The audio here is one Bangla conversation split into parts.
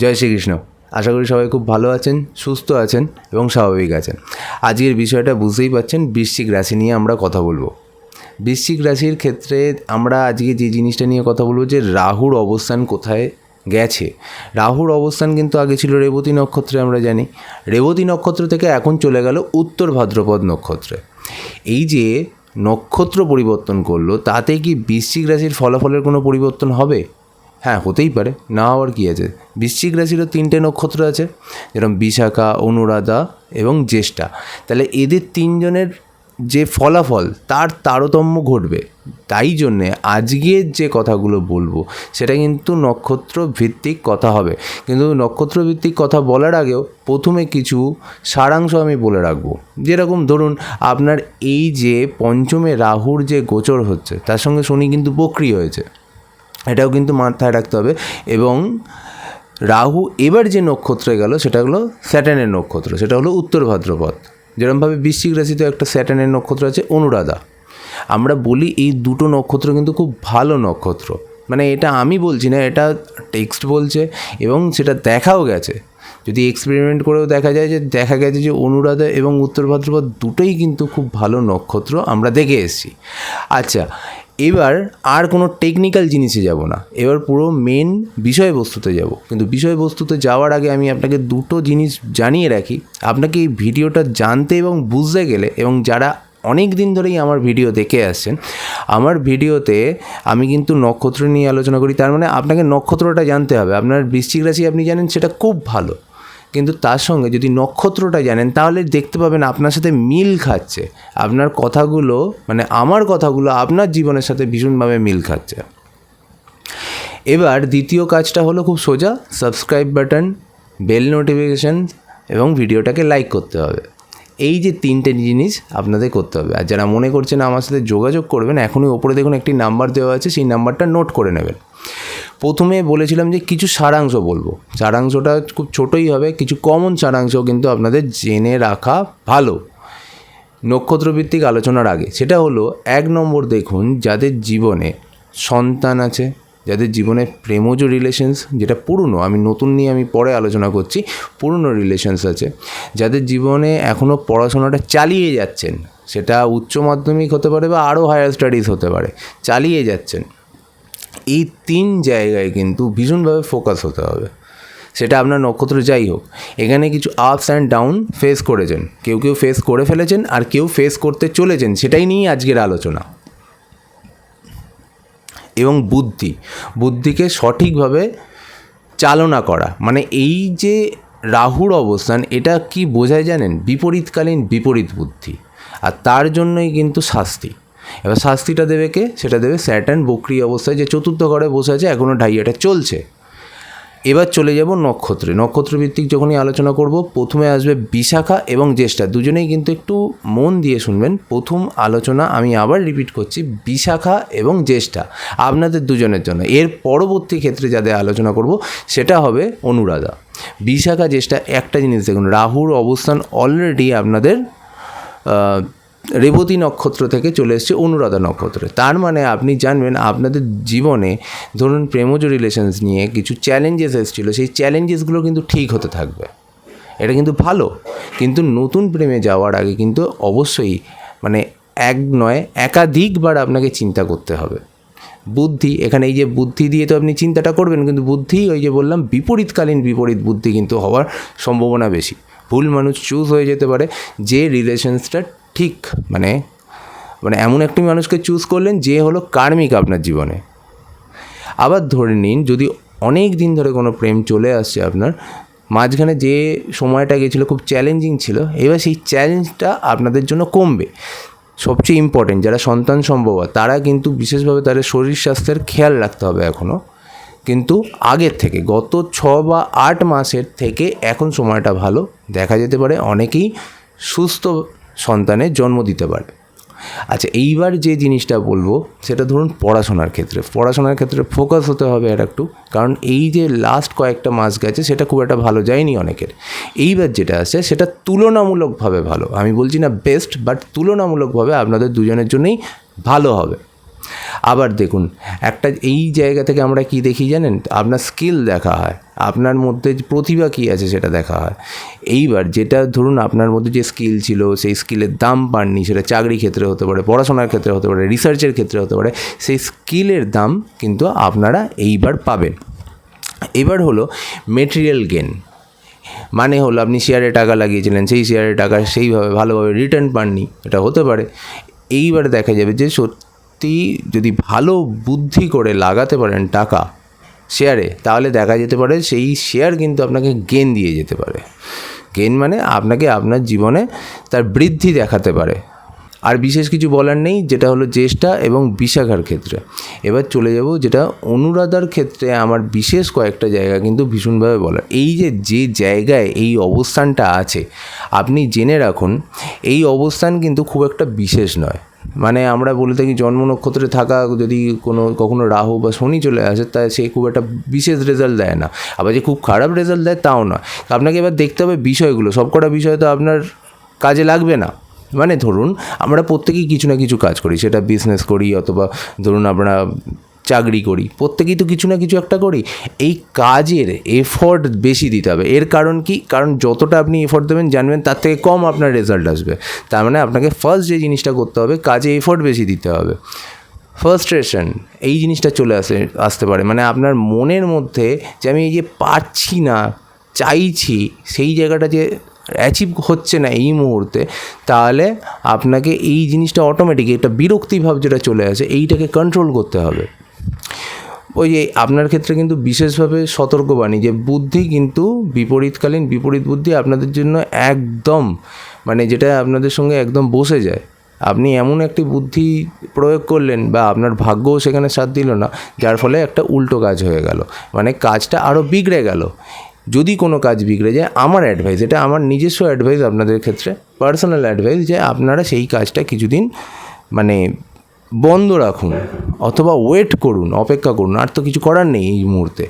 জয় শ্রীকৃষ্ণ। আশা করি সবাই খুব ভালো আছেন, সুস্থ আছেন এবং স্বাভাবিক আছেন। আজকের বিষয়টা বুঝতেই পাচ্ছেন, বৃশ্চিক রাশি নিয়ে আমরা কথা বলব। বৃশ্চিক রাশির ক্ষেত্রে আমরা আজকে যে জিনিসটা নিয়ে কথা বলব যে রাহুর অবস্থান কোথায় গেছে। রাহুর অবস্থান কিন্তু আগে ছিল রেবতী নক্ষত্রে আমরা জানি। রেবতী নক্ষত্র থেকে এখন চলে গেল উত্তর ভাদ্রপদ নক্ষত্রে। এই যে নক্ষত্র পরিবর্তন করল, তাতে কি বৃশ্চিক রাশির ফলাফলের কোনো পরিবর্তন হবে? হ্যাঁ হতেই পারে। না হওয়ার কী আছে। বৃশ্চিক রাশিরও তিনটে নক্ষত্র আছে, যেরকম বিশাখা, অনুরাধা এবং জ্যেষ্ঠা। তাহলে এদের তিনজনের যে ফলাফল, তার তারতম্য ঘটবে। তাই জন্যে আজকের যে কথাগুলো বলব, সেটা কিন্তু নক্ষত্র ভিত্তিক কথা হবে। কিন্তু নক্ষত্র ভিত্তিক কথা বলার আগেও প্রথমে কিছু সারাংশ আমি বলে রাখব। যেরকম ধরুন, আপনার এই যে পঞ্চমে রাহুর যে গোচর হচ্ছে, তার সঙ্গে শনি কিন্তু বক্রি হয়েছে। এটাও কিন্তু মাথায় রাখতে হবে। এবং রাহু এবার যে নক্ষত্রে গেল, সেটা হলো স্যাটার্নের নক্ষত্র, সেটা হলো উত্তর ভাদ্রপদ। যেরকমভাবে বৃশ্চিক রাশিতে একটা স্যাটার্নের নক্ষত্র আছে, অনুরাধা। আমরা বলি এই দুটো নক্ষত্র কিন্তু খুব ভালো নক্ষত্র। মানে এটা আমি বলছি না, এটা টেক্সট বলছে এবং সেটা দেখাও গেছে। যদি এক্সপেরিমেন্ট করেও দেখা যায় যে, দেখা গেছে যে অনুরাধা এবং উত্তর ভাদ্রপদ দুটোই কিন্তু খুব ভালো নক্ষত্র আমরা দেখে এসেছি। আচ্ছা এবার আর কোনো টেকনিক্যাল জিনিসে যাব না। এবার পুরো মেন বিষয়বস্তুতে যাব। কিন্তু বিষয়বস্তুতে যাওয়ার আগে আমি আপনাকে দুটো জিনিস জানিয়ে রাখি। আপনাকে এই ভিডিওটা জানতে এবং বুঝতে গেলে এবং যারা অনেক দিন ধরেই আমার ভিডিও দেখে আসছেন, আমার ভিডিওতে আমি কিন্তু নক্ষত্র নিয়ে আলোচনা করি। তার মানে আপনাকে নক্ষত্রটা জানতে হবে। আপনার বৃশ্চিক রাশি আপনি জানেন সেটা খুব ভালো। কিন্তু তার সঙ্গে যদি নক্ষত্রটা জানেন, তাহলে দেখতে পাবেন আপনার সাথে মিল খাচ্ছে। আপনার কথাগুলো মানে আমার কথাগুলো আপনার জীবনের সাথে ভীষণভাবে মিল খাচ্ছে। এবার দ্বিতীয় কাজটা হলো খুব সোজা সাবস্ক্রাইব বাটন বেল নোটিফিকেশান এবং ভিডিওটাকে লাইক করতে হবে। এই যে তিনটে জিনিস আপনাদের করতে হবে। আর যারা মনে করছেন আমার সাথে যোগাযোগ করবেন, এখনই ওপরে দেখুন একটি নাম্বার দেওয়া আছে, সেই নাম্বারটা নোট করে নেবেন। প্রথমে বলেছিলাম যে কিছু সারাংশ বলব। সারাংশটা খুব ছোটোই হবে, কিছু কমন সারাংশ কিন্তু আপনাদের জেনে রাখা ভালো। নক্ষত্রভিত্তিক আলোচনার আগে, সেটা হলো এক নম্বর দেখুন, যাদের জীবনে সন্তান আছে, যাদের জীবনে প্রেমজ রিলেশনস যেটা পুরনো, আমি নতুন নিয়ে আমি পরে আলোচনা করছি, পুরনো রিলেশনস আছে, যাদের জীবনে এখনও পড়াশোনাটা চালিয়ে যাচ্ছেন, সেটা উচ্চ মাধ্যমিক হতে পারে বা আরও হায়ার স্টাডিজ হতে পারে, চালিয়ে যাচ্ছেন। এই তিন জায়গায় কিন্তু ভীষণভাবে ফোকাস হতে হবে। সেটা আপনার নক্ষত্র যাই হোক, এখানে কিছু আপস অ্যান্ড ডাউন ফেস করেছেন। কেউ কেউ ফেস করে ফেলেছেন আর কেউ ফেস করতে চলেছেন, সেটাই নিয়েই আজকের আলোচনা। এবং বুদ্ধি, বুদ্ধিকে সঠিকভাবে চালনা করা। মানে এই যে রাহুর অবস্থান, এটা কি বোঝায় জানেন? বিপরীতকালীন বিপরীত বুদ্ধি। আর তার জন্যই কিন্তু শাস্তি। এবার শাস্তিটা দেবে কে? সেটা দেবে স্যাটার্ন বক্রি অবস্থায় যে চতুর্থ ঘরে বসে আছে এখনও ঢাইয়াটা চলছে। এবার চলে যাব নক্ষত্রে। নক্ষত্র ভিত্তিক যখনই আলোচনা করব, প্রথমে আসবে বিশাখা এবং জ্যেষ্ঠা। দুজনেই কিন্তু একটু মন দিয়ে শুনবেন। প্রথম আলোচনা আমি আবার রিপিট করছি, বিশাখা এবং জ্যেষ্ঠা, আপনাদের দুজনের জন্য। এর পরবর্তী ক্ষেত্রে যাদের আলোচনা করব, সেটা হবে অনুরাধা। বিশাখা, জ্যেষ্ঠা, একটা জিনিস দেখুন, রাহুর অবস্থান অলরেডি আপনাদের রেবতী নক্ষত্র থেকে চলে এসছে অনুরাধা নক্ষত্রে। তার মানে আপনি জানবেন, আপনাদের জীবনে ধরুন প্রেমজ রিলেশনস নিয়ে কিছু চ্যালেঞ্জেস এসেছিল, সেই চ্যালেঞ্জেসগুলো কিন্তু ঠিক হতে থাকবে। এটা কিন্তু ভালো, কিন্তু নতুন প্রেমে যাওয়ার আগে কিন্তু অবশ্যই মানে এক নয়, একাধিকবার আপনাকে চিন্তা করতে হবে। বুদ্ধি, এখানে এই যে বুদ্ধি দিয়ে তো আপনি চিন্তাটা করবেন, কিন্তু বুদ্ধি, ওই যে বললাম, বিপরীতকালীন বিপরীত বুদ্ধি কিন্তু হওয়ার সম্ভাবনা বেশি। ভুল মানুষ চুজ হয়ে যেতে পারে, যে রিলেশনসটা ঠিক মানে মানে এমন একটি মানুষকে চুজ করলেন যে হলো কার্মিক আপনার জীবনে। আবার ধরে নিন, যদি অনেক দিন ধরে কোনো প্রেম চলে আসছে আপনার, মাঝখানে যে সময়টা গেছিল খুব চ্যালেঞ্জিং ছিল, এবার সেই চ্যালেঞ্জটা আপনাদের জন্য কমবে। সবচেয়ে ইম্পর্টেন্ট যারা সন্তান সম্ভব, তারা কিন্তু বিশেষভাবে তাদের শরীর স্বাস্থ্যের খেয়াল রাখতে হবে এখনও কিন্তু আগের থেকে, গত ছ বা আট মাসের থেকে এখন সময়টা ভালো। দেখা যেতে পারে অনেকেই সুস্থ সন্তানের জন্ম দিতে পারে। আচ্ছা এইবার যে জিনিসটা বলব, সেটা ধরুন পড়াশোনার ক্ষেত্রে। পড়াশোনার ক্ষেত্রে ফোকাস হতে হবে আর একটু, কারণ এই যে লাস্ট কয়েকটা মাস গেছে, সেটা খুব একটা ভালো যায়নি অনেকের। এইবার যেটা আছে, সেটা তুলনামূলকভাবে ভালো। আমি বলছি না বেস্ট বাট তুলনামূলকভাবে আপনাদের দুজনের জন্যই ভালো হবে। আবার দেখুন, একটা এই জায়গা থেকে আমরা কি দেখি জানেন? আপনার স্কিল দেখা হয়, আপনার মধ্যে প্রতিভা কী আছে সেটা দেখা হয়। এইবার যেটা ধরুন আপনার মধ্যে যে স্কিল ছিল, সেই স্কিলের দাম পাননি, সেটা চাকরি ক্ষেত্রে হতে পারে, পড়াশোনার ক্ষেত্রে হতে পারে রিসার্চের ক্ষেত্রে হতে পারে, সেই স্কিলের দাম কিন্তু আপনারা এইবার পাবেন। এবার হলো মেটেরিয়াল গেন মানে হলো আপনি শেয়ারে টাকা লাগিয়েছিলেন, সেই শেয়ারের টাকা সেইভাবে ভালোভাবে রিটার্ন পাননি, এটা হতে পারে। এইবার দেখা যাবে যে সত্যি যদি ভালো বুদ্ধি করে লাগাতে পারেন টাকা শেয়ারে তাহলে দেখা যেতে পারে সেই শেয়ার কিন্তু আপনাকে গেন দিয়ে যেতে পারে। গেন মানে আপনাকে আপনার জীবনে তার বৃদ্ধি দেখাতে পারে। আর বিশেষ কিছু বলার নেই, যেটা হলো জ্যেষ্ঠা এবং বিশাখার ক্ষেত্রে। এবার চলে যাব যেটা অনুরাধার ক্ষেত্রে আমার বিশেষ কয়েকটা জায়গা কিন্তু ভীষণভাবে বলার। এই যে যে জায়গায় এই অবস্থানটা আছে, আপনি জেনে রাখুন, এই অবস্থান কিন্তু খুব একটা বিশেষ নয়। মানে আমরা বলে থাকি জন্ম নক্ষত্রে থাকা যদি কোনো কখনো রাহু বা শনি চলে আসে তাই সে খুব একটা বিশেষ রেজাল্ট দেয় না। আবার যে খুব খারাপ রেজাল্ট দেয়, তাও না আপনাকে এবার দেখতে হবে বিষয়গুলো। সবকটা বিষয় তো আপনার কাজে লাগবে না। মানে ধরুন, আমরা প্রত্যেকেই কিছু না কিছু কাজ করি। সেটা বিজনেস করি, অথবা ধরুন আমরা চাকরি করি, প্রত্যেকেই তো কিছু না কিছু একটা করি, এই কাজের এফোর্ট বেশি দিতে হবে। এর কারণ কি? কারণ যতটা আপনি এফোর্ট দেবেন, জানবেন তার থেকে কম আপনার রেজাল্ট আসবে। তার মানে আপনাকে ফার্স্ট যে জিনিসটা করতে হবে, কাজে এফোর্ট বেশি দিতে হবে। ফার্স্ট্রেশন এই জিনিসটা চলে আসে, আসতে পারে। মানে আপনার মনের মধ্যে যে আমি এই যে পারছি না, চাইছি, সেই জায়গাটা যে অ্যাচিভ হচ্ছে না এই মুহূর্তে, তাহলে আপনাকে এই জিনিসটা অটোমেটিক একটা বিরক্তিভাব যেটা চলে আসে, এইটাকে কন্ট্রোল করতে হবে। ওই আপনার ক্ষেত্রে কিন্তু বিশেষভাবে সতর্কবাণী যে বুদ্ধি কিন্তু বিপরীতকালীন বিপরীত বুদ্ধি আপনাদের জন্য একদম মানে যেটা আপনাদের সঙ্গে একদম বসে যায়। আপনি এমন একটি বুদ্ধি প্রয়োগ করলেন বা আপনার ভাগ্যও সেখানে সাথ দিল না, যার ফলে একটা উল্টো কাজ হয়ে গেল। মানে কাজটা আরও বিগড়ে গেল। যদি কোনো কাজ বিগড়ে যায়, আমার অ্যাডভাইস এটা আমার নিজস্ব অ্যাডভাইস আপনাদের ক্ষেত্রে পার্সোনাল অ্যাডভাইস যে আপনারা সেই কাজটা কিছুদিন মানে বন্ধ রাখুন অথবা ওয়েট করুন, অপেক্ষা করুন, আর তো কিছু করার নেই এই মুহূর্তে।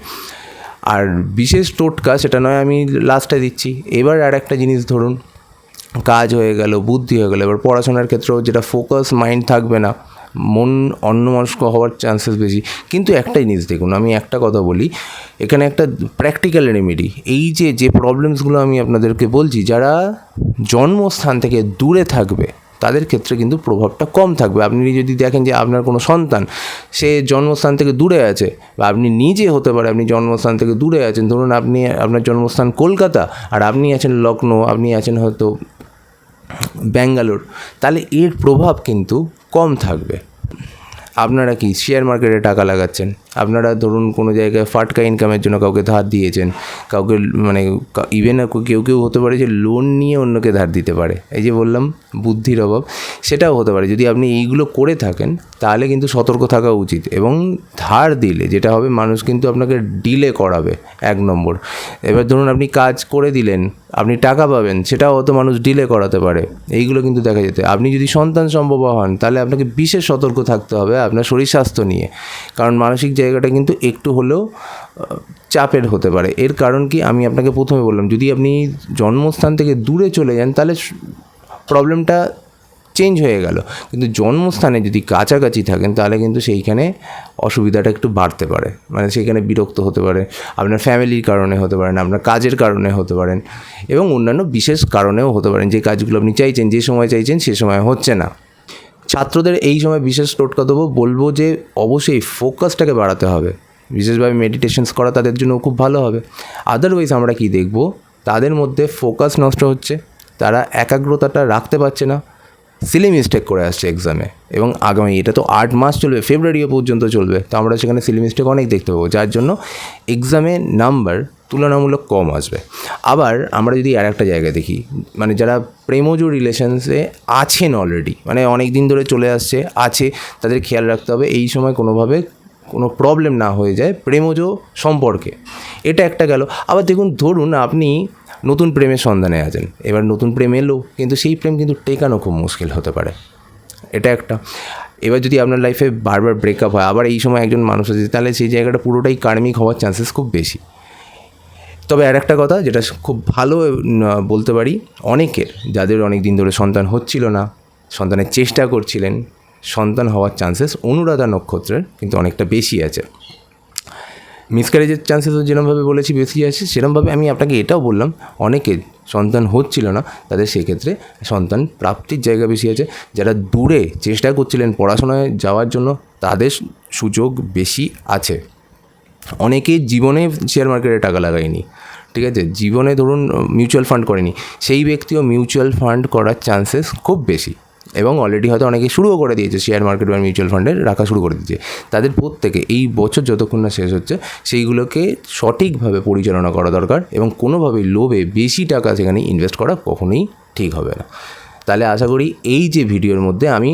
আর বিশেষ টোটকা, সেটা নয় আমি লাস্টে দিচ্ছি। এবার আর একটা জিনিস ধরুন, কাজ হয়ে গেল, বুদ্ধি হয়ে গেল, এবার পড়াশোনার ক্ষেত্রেও যেটা ফোকাস মাইন্ড থাকবে না, মন অন্যমনস্ক হওয়ার চান্সেস বেশি। কিন্তু একটা জিনিস দেখুন, আমি একটা কথা বলি, এখানে একটা প্র্যাকটিক্যাল রেমেডি এই যে যে প্রবলেমসগুলো আমি আপনাদেরকে বলছি, যারা জন্মস্থান থেকে দূরে থাকবে তাদের ক্ষেত্রে কিন্তু প্রভাবটা কম থাকবে। আপনি যদি দেখেন যে আপনার কোনো সন্তান, সে জন্মস্থান থেকে দূরে আছে বা আপনি নিজে হতে পারে, আপনি জন্মস্থান থেকে দূরে আছেন, ধরুন আপনি, আপনার জন্মস্থান কলকাতা আর আপনি আছেন লখনৌ আপনি আছেন হয়তো ব্যাঙ্গালোর, তাহলে এর প্রভাব কিন্তু কম থাকবে। আপনারা কি শেয়ার মার্কেটে টাকা লাগাচ্ছেন? আপনারা ধরুন কোনো জায়গায় ফাটকা ইনকামের জন্য কাউকে ধার দিয়েছেন, কাউকে মানে ইভেন কেউ কেউ হতে পারে যে লোন নিয়ে অন্যকে ধার দিতে পারে। এই যে বললাম, বুদ্ধির অভাব, সেটাও হতে পারে। যদি আপনি এইগুলো করে থাকেন, তাহলে কিন্তু সতর্ক থাকা উচিত এবং ধার দিলে, যেটা হবে মানুষ কিন্তু আপনাকে ডিলে করাবে এক নম্বর। এবার ধরুন আপনি কাজ করে দিলেন, আপনি টাকা পাবেন, সেটাও হয়তো মানুষ ডিলে করাতে পারে। এইগুলো কিন্তু দেখা যেতে, আপনি যদি সন্তান সম্ভব হন, তাহলে আপনাকে বিশেষ সতর্ক থাকতে হবে আপনার শরীর স্বাস্থ্য নিয়ে। কারণ মানসিক জায়গাটা কিন্তু একটু হলেও চাপের হতে পারে। এর কারণ কি? আমি আপনাকে প্রথমে বললাম, যদি আপনি জন্মস্থান থেকে দূরে চলে যান, তাহলে প্রবলেমটা চেঞ্জ হয়ে গেল। কিন্তু জন্মস্থানে যদি কাছাকাছি থাকেন, তাহলে কিন্তু সেইখানে অসুবিধাটা একটু বাড়তে পারে। মানে সেখানে বিরক্ত হতে পারে, আপনার ফ্যামিলির কারণে হতে পারেন, আপনার কাজের কারণে হতে পারেন, এবং অন্যান্য বিশেষ কারণেও হতে পারেন। যে কাজগুলো আপনি চাইছেন, যে সময় চাইছেন, সে সময় হচ্ছে না। ছাত্রদের এই সময় বিশেষ টোটকা দেবো বলব যে অবশ্যই ফোকাসটাকে বাড়াতে হবে। বিশেষভাবে মেডিটেশনস করা তাদের জন্য খুব ভালো হবে। আদারওয়াইজ আমরা কি দেখব? তাদের মধ্যে ফোকাস নষ্ট হচ্ছে, তারা একাগ্রতাটা রাখতে পারছে না। সিলি মিস্টেক করে আসছে এক্সামে এবং আগামী, এটা তো আট মাস চলবে ফেব্রুয়ারিও পর্যন্ত চলবে। তো আমরা সেখানে সিলি মিস্টেক অনেক দেখতে পাবো। যার জন্য এক্সামে নাম্বার তুলনামূলক কম আসবে। আবার আমরা যদি আর একটা জায়গায় দেখি মানে যারা প্রেমজ রিলেশনসে আছেন অলরেডি মানে অনেক দিন ধরে চলে আসছে, আছে, তাদের খেয়াল রাখতে হবে এই সময় কোনোভাবে কোনো প্রবলেম না হয়ে যায় প্রেমজ সম্পর্কে। এটা একটা গেল। আবার দেখুন, ধরুন আপনি নতুন প্রেমের সন্ধানে আছেন, এবার নতুন প্রেম এলো, কিন্তু সেই প্রেম কিন্তু টেকানো খুব মুশকিল হতে পারে। এটা একটা। এবার যদি আপনার লাইফে বারবার ব্রেকআপ হয়, আবার এই সময় একজন মানুষ আছে, তাহলে সেই জায়গাটা পুরোটাই কার্মিক হওয়ার চান্সেস খুব বেশি। তবে আর একটা কথা যেটা খুব ভালো বলতে পারি, অনেকের যাদের অনেক দিন ধরে সন্তান হচ্ছিল না, সন্তানের চেষ্টা করছিলেন, সন্তান হওয়ার চান্সেস অনুরাধা নক্ষত্রের কিন্তু অনেকটা বেশি আছে। মিসক্যারেজের চান্সেসও যেরমভাবে বলেছি বেশি আছে, সেরমভাবে আমি আপনাকে এটাও বললাম অনেকের সন্তান হচ্ছিল না, তাদের সেক্ষেত্রে সন্তান প্রাপ্তির জায়গা বেশি আছে। যারা দূরে চেষ্টা করছিলেন পড়াশোনায় যাওয়ার জন্য, তাদের সুযোগ বেশি আছে। অনেকে জীবনে শেয়ার মার্কেটে টাকা লাগায়নি ঠিক আছে? জীবনে ধরুন মিউচুয়াল ফান্ড করেনি, সেই ব্যক্তিও মিউচুয়াল ফান্ড করার চান্সেস খুব বেশি। এবং অলরেডি হয়তো অনেকে শুরুও করে দিয়েছে শেয়ার মার্কেট বা মিউচুয়াল ফান্ডে রাখা শুরু করে দিয়েছে। তাদের প্রত্যেকে এই বছর যতক্ষণ না শেষ হচ্ছে, সেইগুলোকে সঠিকভাবে পরিচালনা করা দরকার এবং কোনোভাবেই লোভে বেশি টাকা সেখানে ইনভেস্ট করা কখনোই ঠিক হবে না। তাহলে আশা করি এই যে ভিডিওর মধ্যে আমি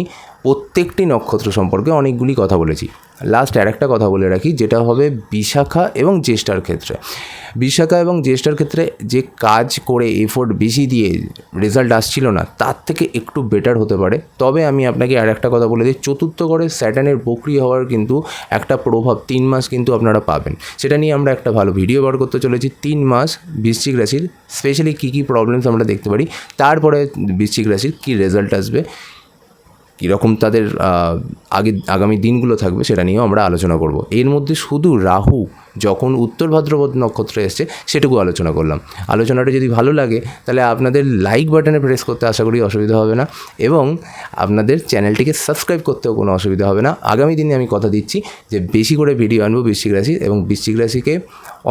প্রত্যেকটি নক্ষত্র সম্পর্কে অনেকগুলি কথা বলেছি। লাস্ট আর একটা কথা বলে রাখি, যেটা হবে বিশাখা এবং জ্যেষ্ঠার ক্ষেত্রে। বিশাখা এবং জ্যেষ্ঠার ক্ষেত্রে যে কাজ করে এফোর্ট বেশি দিয়ে রেজাল্ট আসছিল না, তার থেকে একটু বেটার হতে পারে। তবে আমি আপনাকে আর একটা কথা বলে দিই, চতুর্থ ঘরে স্যাটানের বকরি হওয়ার কিন্তু একটা প্রভাব তিন মাস কিন্তু আপনারা পাবেন। সেটা নিয়ে আমরা একটা ভালো ভিডিও বার করতে চলেছি। তিন মাস বৃশ্চিক রাশির স্পেশালি কী কী প্রবলেমস আমরা দেখতে পারি, তারপরে বৃশ্চিক রাশির কী রেজাল্ট আসবে। কীরকম তাদের আগে, আগামী দিনগুলো থাকবে সেটা নিয়েও আমরা আলোচনা করব। এর মধ্যে শুধু রাহু যখন উত্তর ভাদ্রপদ নক্ষত্র এসছে, সেটুকু আলোচনা করলাম। আলোচনাটা যদি ভালো লাগে, তাহলে আপনাদের লাইক বাটনে প্রেস করতে আশা করি অসুবিধা হবে না এবং আপনাদের চ্যানেলটিকে সাবস্ক্রাইব করতেও কোনো অসুবিধা হবে না। আগামী দিনে আমি কথা দিচ্ছি যে বেশি করে ভিডিও আনব বৃশ্চিক রাশি এবং বৃশ্চিক রাশিকে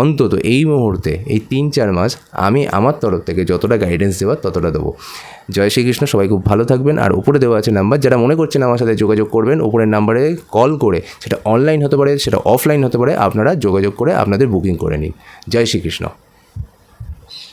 অন্তত এই মুহূর্তে, এই তিন চার মাস আমি আমার তরফ থেকে যতটা গাইডেন্স দেওয়ার ততটা দেবো। জয় শ্রীকৃষ্ণ, সবাই খুব ভালো থাকবেন। আর উপরে দেওয়া আছে নাম্বার যারা মনে করছেন আমার সাথে যোগাযোগ করবেন, উপরের নাম্বারে কল করে, সেটা অনলাইন হতে পারে, সেটা অফলাইন হতে পারে, আপনারা যোগাযোগ করে আপনাদের বুকিং করে নিন। জয় শ্রীকৃষ্ণ।